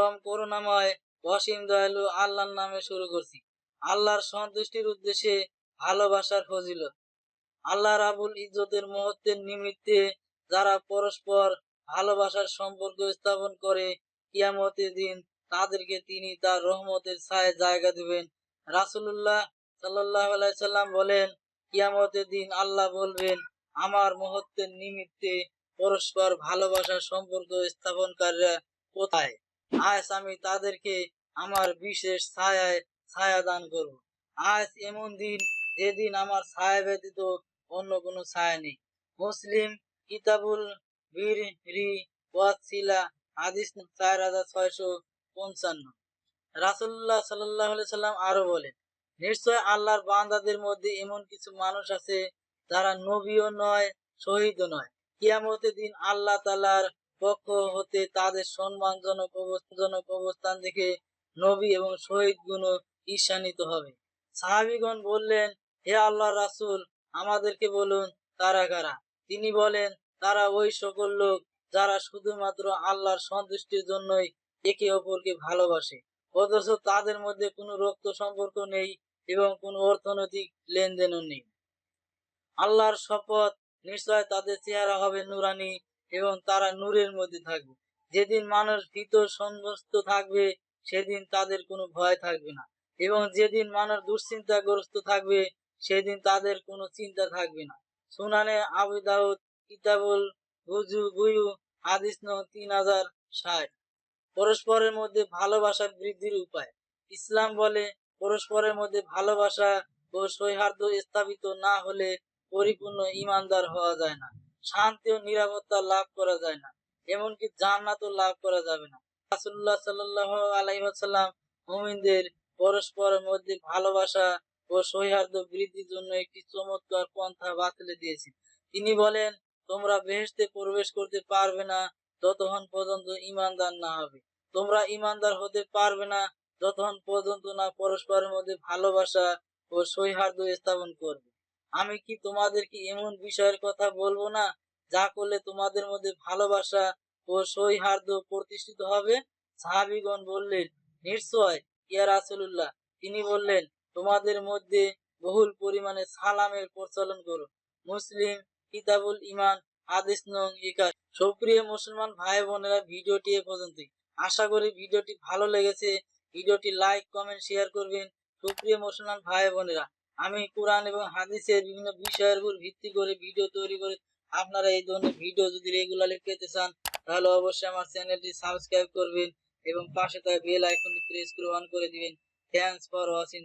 পরম করুণাময় অসীম দয়ালু আল্লাহর নামে শুরু করছি। আল্লাহর সন্তুষ্টির উদ্দেশ্যে ভালোবাসার ফজিলত। আল্লাহ রাবুল ইজ্জতের মুহূর্তের নিমিত্তে যারা পরস্পর ভালোবাসার সম্পর্ক স্থাপন করে, কিয়ামতের দিন তাদেরকে তিনি তার রহমতের ছায় জায়গা দিবেন। রাসুল্লাহ সাল্লাল্লাহু সাল্লাম বলেন, কিয়ামতের দিন আল্লাহ বলবেন, আমার মহত্বের নিমিত্তে পরস্পর ভালোবাসার সম্পর্ক স্থাপনকারীরা কোথায়? আজ আমি তাদেরকে আমার বিশেষ ছায়ায় ছায়া দান করব। আজ এমন দিন যেদিন আমার ছায়া ব্যতীত অন্য কোনো ছায়া নেই। মুসলিম কিতাবুল বীর রি ওয়াসিলা, হাদিস চার হাজার ছয়শো পঞ্চান্ন। রাসুল্লাহ সাল্লাহ সাল্লাম আরও বলেন, নিশ্চয় আল্লাহর বান্দাদের মধ্যে এমন কিছু মানুষ আছে যারা নবীও নয়, শহীদও নয়। কিয়ামতের দিন আল্লাহ তালার পক্ষ হতে তাদের সম্মানজনক অবস্থানজনক অবস্থান দেখে নবী এবং শহীদ গুণ ঈর্ষান্বিত হবে। সাহাবিগণ বললেন, হে আল্লাহ রাসূল, আমাদেরকে বলুন, তারা কারা? তিনি বলেন, তারা ওই সকল লোক যারা শুধুমাত্র আল্লাহর সন্তুষ্টির জন্যই একে অপরকে ভালোবাসে। অথচ তাদের মধ্যে কোনো রক্ত সম্পর্ক নেই এবং কোনো অর্থনৈতিক লেনদেনও নেই। আল্লাহর শপথ নিশ্চয় তাদের চেহারা হবে নুরানি এবং তারা নূরের মধ্যে থাকবে। যেদিন মানুষ ভিতর সন্তুষ্ট থাকবে, সেদিন তাদের কোনো ভয় থাকবে না। এবং যেদিন মানুষ দুশ্চিন্তাগ্রস্ত থাকবে, সেদিন তাদের কোনো চিন্তা থাকবে না। সুনানে আবু দাউদ, কিতাবুল গুজু গুয়ু, হাদিস তিন হাজার ষাট। পরস্পরের মধ্যে ভালোবাসার বৃদ্ধির উপায়। ইসলাম বলে, পরস্পরের মধ্যে ভালোবাসা ও সৌহার্দ্য স্থাপিত না হলে পরিপূর্ণ ইমানদার হওয়া যায় না। শান্তি ও নিরাপত্তা লাভ করা যায় না। এমনকি জান্নাতও লাভ করা যাবে না। রাসূলুল্লাহ সাল্লাল্লাহু আলাইহি ওয়াসাল্লাম মুমিনদের পরস্পরের মধ্যে ভালোবাসা ও সৌহার্দ্য বৃদ্ধির জন্য একটি চমৎকার পন্থা বাতলে দিয়েছেন। তিনি বলেন, তোমরা বেহেশতে প্রবেশ করতে পারবে না যতক্ষণ পর্যন্ত ইমানদার না হবে। তোমরা ইমানদার হতে পারবে না যতক্ষণ পর্যন্ত না পরস্পরের মধ্যে ভালোবাসা ও সৌহার্দ্য স্থাপন করবে। আমি কি তোমাদেরকে এমন বিষয়ের কথা বলব না, যা করলে তোমাদের মধ্যে ভালোবাসা ও সৌহার্দ্য প্রতিষ্ঠিত হবে? সাহাবিগণ বললেন, নিশ্চয়, ইয়া রাসূলুল্লাহ। তিনি বললেন, তোমাদের মধ্যে বহুল পরিমাণে সালামের প্রচলন করো। মুসলিম, কিতাবুল ইমান হাদিস নং একাশ। সুপ্রিয় মুসলমান ভাই বোনেরা, ভিডিওটি এ পর্যন্তই। আশা করি ভিডিওটি ভালো লেগেছে। ভিডিওটি লাইক, কমেন্ট, শেয়ার করবেন সুপ্রিয় মুসলমান ভাই বোনেরা। আমি কোরআন এবং হাদিসের বিভিন্ন বিষয়ের উপর ভিত্তি করে ভিডিও তৈরি করে আপনারা এই ধরনের ভিডিও যদি রেগুলারলি পেতে চান, তাহলে অবশ্যই আমার চ্যানেলটি সাবস্ক্রাইব করবেন এবং পাশে তার বেল আইকনটি প্রেস করে অন করে দিবেন। Thanks for watching